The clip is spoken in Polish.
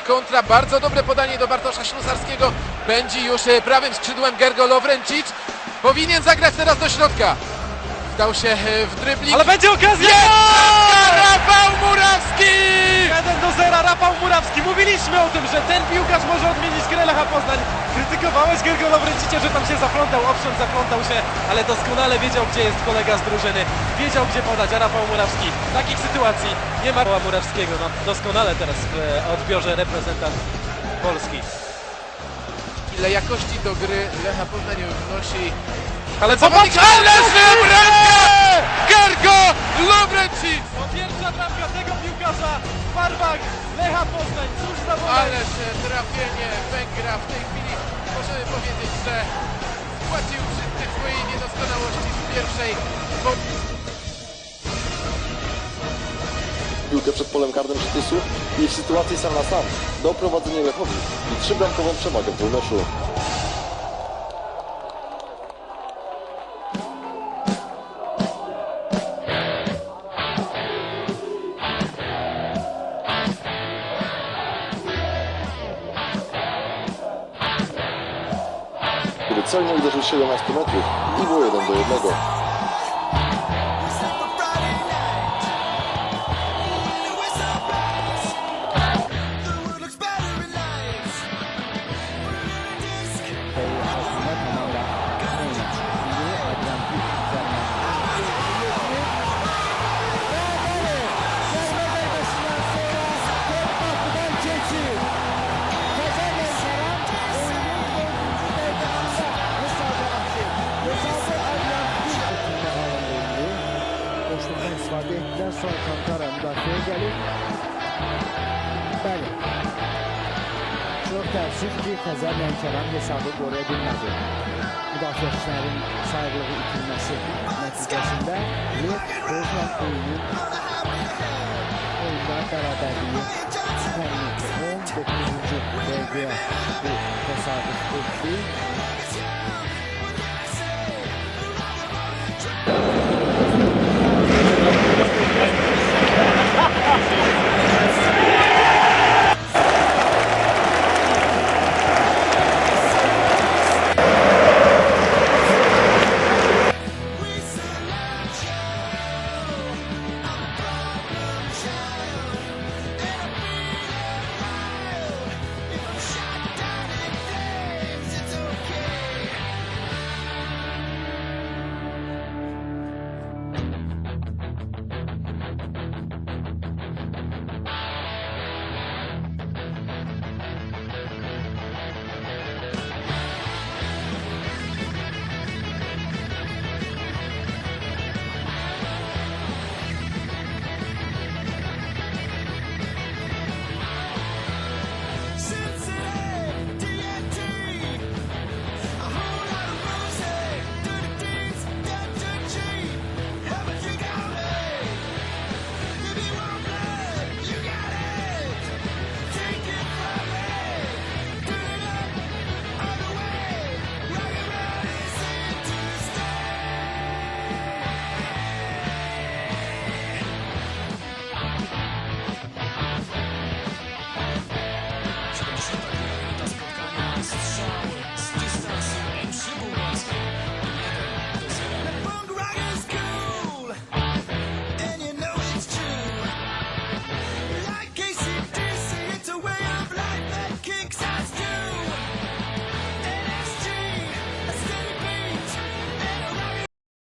Kontra, bardzo dobre podanie do Bartosza Ślusarskiego. Będzie już e, prawym skrzydłem Gergo Lovrencic. Powinien zagrać teraz do środka. Wdał się e, w drybling. Ale będzie okazja! Jest! Rafał Murawski! 1 do 0, Rafał Murawski. Mówiliśmy o tym, że ten piłkarz może odmienić grę Lecha Poznań. Krytykowałeś Gergo Lawrencicie, że tam się zaplątał, owszem zaplątał się, ale doskonale wiedział, gdzie jest kolega z drużyny. Wiedział, gdzie podać, a Rafał Murawski w takich sytuacji nie ma Rafała Murawskiego. No, doskonale teraz w e, odbiorze reprezentant Polski. Ile jakości do gry Lecha Poznań wnosi. Ale zobacz! ależ bramka! Gergo Lovrencic! To pierwsza bramka tego piłkarza w barwach Lecha Poznań. Cóż za moment! Ależ trafienie Węgra w tej chwili możemy powiedzieć, że spłacił wszystkie swoje niedoskonałości z pierwszej piłkę przed polem karnym Przytysu i w sytuacji sam na sam doprowadzenie Lechowi i trzybramkową przewagę w Wolnoszu. Kiedy celnie uderzył 17 metrów i było 1 do 1. Son Kantara müdafieye gelip Bəli. Çox təəssüf ki, Xəzər Lənkəran hesabı qoruya bilmədi. Müdafiəçilərin sayıqlığı itilməsi nəticəsində Lev Bozman oyunu oyunda bərabərliyi təmin etdi. 19-cu dəqiqəyə.